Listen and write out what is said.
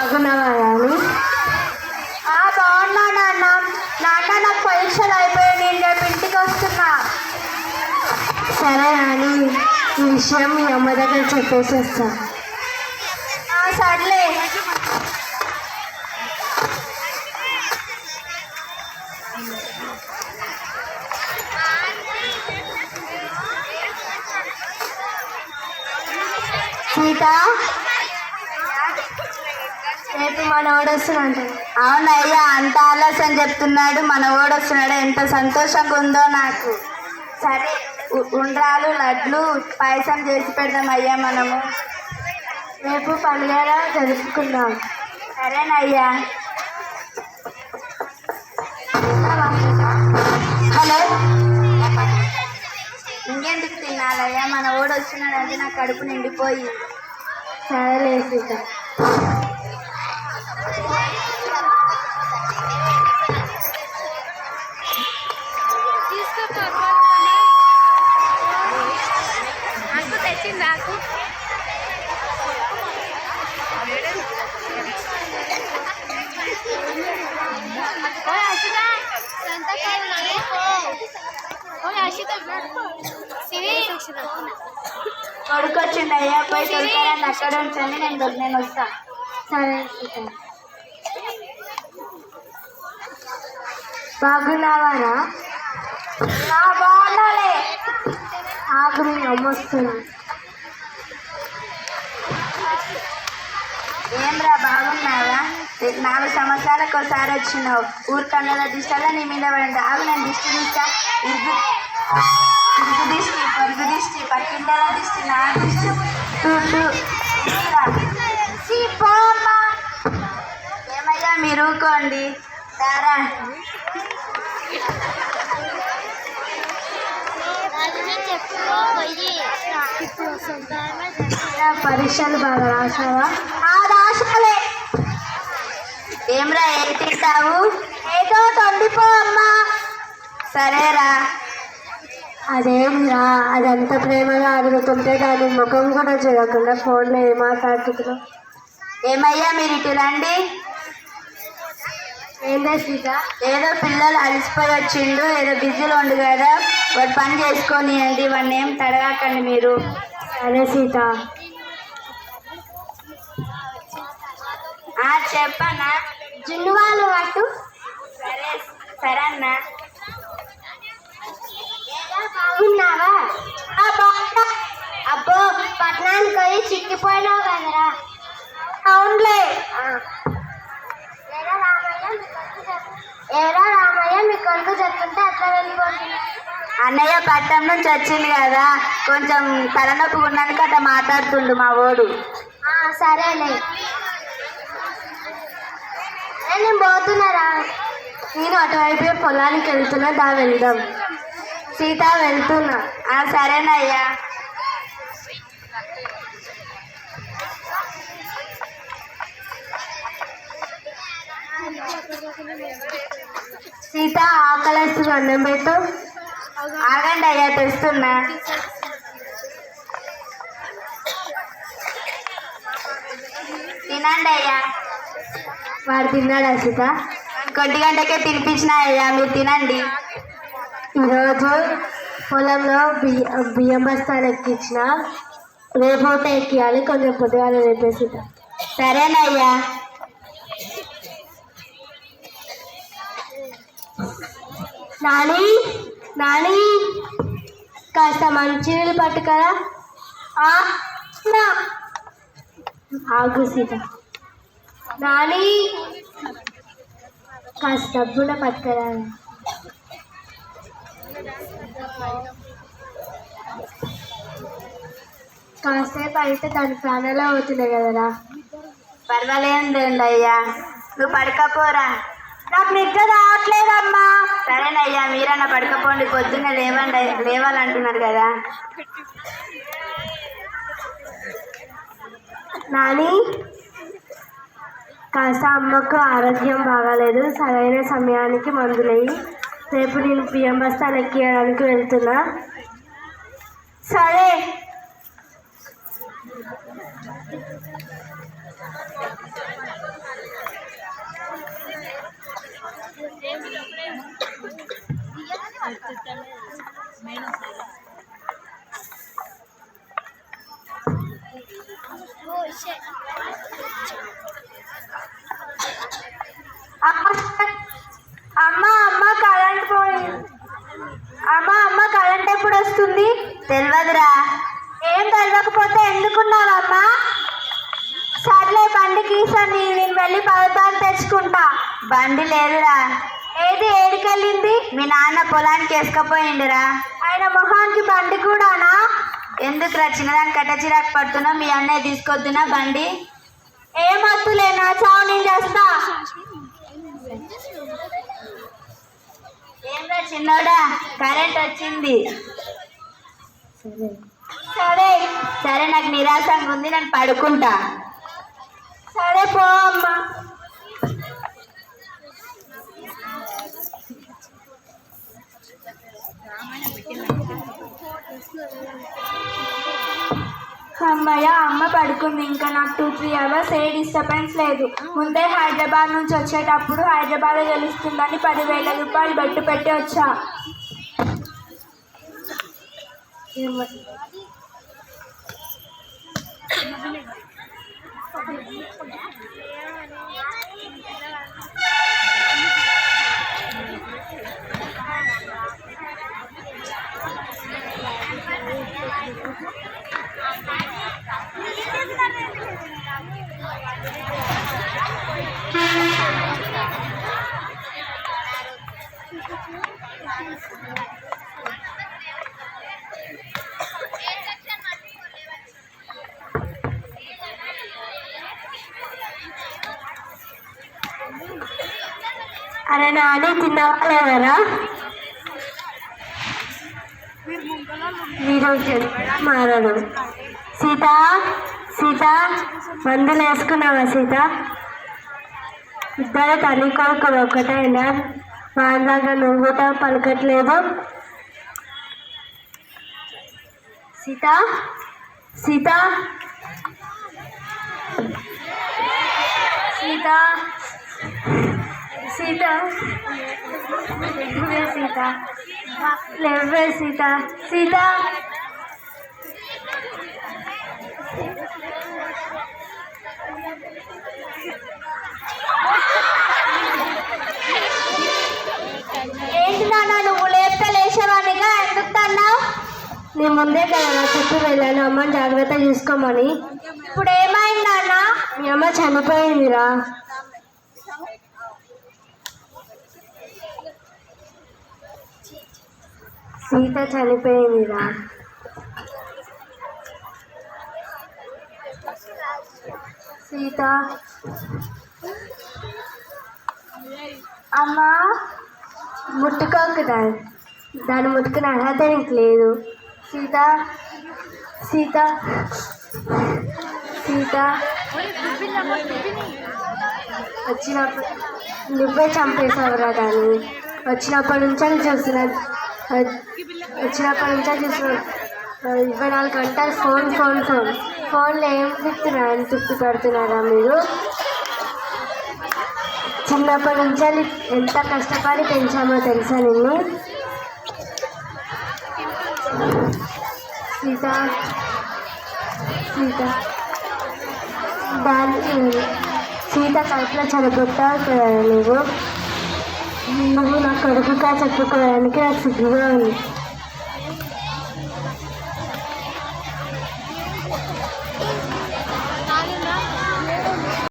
బాగున్నావా బాగున్నా నాన్న నాన్న నాకు పరీక్షలు అయిపోయాయి. నేను రేపు ఇంటికి వస్తున్నా. సరే నాని ఈ విషయం మీ అమ్మ దగ్గర చెప్పేసి వస్తా. సర్లే. సీత? రేపు మన వస్తున్నాడు అవునయ్యా అంత ఆలస్యం చెప్తున్నాడు మన వస్తున్నాడు ఎంత సంతోషంగా ఉందో నాకు. సరే ఉండ్రాలు లడ్లు పాయసం చేసి పెడదాం అయ్యా మనము. రేపు పండుగ జరుపుకుందాం. సరేనయ్యా. హలో. ఇంకెందుకు తినాలయ్యా? మన ఓడు అది నా కడుపు నిండిపోయి సరేలే సీత. కొడుకు వచ్చిండయ్యా పోయి తొలకరాన్ని అక్కడ ఉంచండి నేను దొ- నేను వస్తా సరే బాగున్నావారా? ఆ, బాగున్నాలే. ఆకు మీ అమ్మ ఏంరా బాగున్నావా? నాలుగు సంవత్సరాలకు ఒకసారి వచ్చినావు. ఊరు కన్నుల దిష్టలో నీ మీద పడింది. ఆగు నేను దిష్టి తీస్తా. ఇరుగు ఇరుగు దిష్టి పొరుగు దిష్టి పక్కిండల దిష్టి నా దిష్టి. టూ ఏమయ్యా మీరు ఊకోండి పరీక్షలు బాగా రాసావా ఆ రాసాలే ఏమ్రా ఏం తింటావు ఏదో తొండిపో అమ్మా. సరేరా. అదేం అదంత ప్రేమగా అడుగుతుంటే దాని ముఖం కూడా చూడకుండా ఫోన్లో ఏం మాట్లాడుతున్నావు? ఏమయ్యా మీరు ఇటు రండి. ఏందే సీత? ఏదో పిల్లలు అలసిపోయి వచ్చిండు ఏదో బిజీలో ఉండు కదా. వాడు పని చేసుకొనియండి వాడిని ఏం తడగాకండి మీరు. సరే సీత. చెప్పన్నా జున్ను వాళ్ళు పట్టు సరే సరే అన్నా. బాగున్నావా అబ్బో పట్టణానికి పోయి చిక్కిపోయినావు కదరా అవునులే ఏరా రామయ్య మీ కొడుకు చెప్తుంటే అట్లా అన్నయ్య పట్టణం నుంచి వచ్చింది కదా కొంచెం తలనొప్పి ఉన్నానికి అట్లా మాట్లాడుతుండు మా ఓడు. సరేలే. నేను పోతున్నారా? నేను అటువైపు పొలానికి వెళ్తున్నా దా వెళ్దాం. సీత వెళ్తున్నా. సరేనయ్యా. సీత ఆకలేస్తుంది అన్నం పెట్టు? ఆగండి అయ్యా తెస్తున్నా. తినండి అయ్యా. వాడు తిన్నాడా సీత? కొద్ది గంటకే తినిపించిన అయ్యా మీరు తినండి. ఈరోజు పొలంలో బియ్య బియ్యం బస్తాలు ఎక్కించిన. రేపూట ఎక్కియాలి కొంచెం పొద్దుగాల రేపే సీత. సరేనయ్యా. నాని నాని. కాస్త మంచినీళ్ళు పట్టుకరా ఆ, ఆగు సీత. నాని. కాస్త డబ్బున పట్టుకరా. కాసేపు అయితే దాని ప్రాణాలే అవుతున్నాయి కదరా. పర్వాలేదు అయ్యా నువ్వు పడకపోరా నాకు నిద్ర రావట్లేదమ్మా. సరేనయ్యా మీరన్నా పడకపోండి పొద్దున్నే లేవండి లేవాలంటున్నారు కదా. నాని కాస్త అమ్మకు ఆరోగ్యం బాగాలేదు. సరైన సమయానికి మందులేయి రేపు నేను బియ్యం బస్తాలు ఎక్కియడానికి వెళ్తున్నా. సరే అమ్మ అమ్మ కరెంట్ పోయింది అమ్మ అమ్మ కరెంట్ ఎప్పుడు వస్తుంది? తెలియదురా ఏం తెలియకపోతే ఎందుకున్నావమ్మా సర్లే బండి గీసని నేను వెళ్ళి పదార్థాలు తెచ్చుకుంటా. బండి లేదురా. ఏది ఏడికెళ్ళింది? మీ నాన్న పొలానికి వేసుకపోయిండిరా. ఆయన మొహానికి బండి కూడానా? ఎందుకురా చిన్నదాన్ని కట్ట చిరాకు పడుతున్నా మీ అన్నయ్య తీసుకొద్దునా బండి? ఏమొద్దులే నా చావు నేను చేస్తా. ఏంరా చిన్నోడా? కరెంట్ వచ్చింది. సరే. సరే నాకు నిరాశంగా ఉంది నేను పడుకుంటా. సరే పో అమ్మా. అమ్మయ్య అమ్మ పడుకుంది. ఇంకా నాకు టూ త్రీ అవర్స్ ఏ డిస్టర్బెన్స్ లేదు. ముందే హైదరాబాద్ నుంచి వచ్చేటప్పుడు హైదరాబాద్ గెలుస్తుందని పదివేల రూపాయలు బెట్టు పెట్టి వచ్చా. అరే నాని తిన్నవాళ్ళెవరా ఈరోజు సీత సీత మందులు వేసుకున్నావా సీత? ఇద్దరు తల్లి కొడుకులు ఒకటేనా మా దాకా నువ్వు కూడా పలకట్లేదు. సీత సీత. సీత సీత. లేవే సీత. లేవే సీత. సీత. ఏంటి నాన్న నువ్వు లేపితే లేచేవాడిగా ఎందుకు తన్నావు? నీ ముందే కదా చెప్పి వెళ్ళాను. అమ్మని జాగ్రత్త చూసుకోమని. ఇప్పుడు ఏమైంది నాన్న? మీ అమ్మ చనిపోయిందిరా. సీత చనిపోయిందిరా. సీత. అమ్మా ముట్టుకోకు దాన్ని. దాన్ని ముట్టుకునే అర్హత నీకు లేదు. సీత సీత సీత. వచ్చినప్పుడు నువ్వే చంపేసావురా దాన్ని. వచ్చినప్పటి నుంచే చూస్తున్నాను. వచ్చినప్పటి నుంచే చూస్తున్నాను. ఇరవై నాలుగు గంటలు ఫోన్ ఫోన్ ఫోన్. ఫోన్లో ఏం తిప్పుతున్నారని తిప్పి పెడుతున్నారా మీరు? చిన్నప్పటి నుంచి ఎంత కష్టపడి పెంచామో తెలుసా నిన్ను? సీత సీత. దానికి సీత కడుపులో చనిపోతావు కదా నువ్వు నువ్వు నా కొడుకుగా చెప్పుకోవడానికి నాకు సిగ్గుగా ఉంది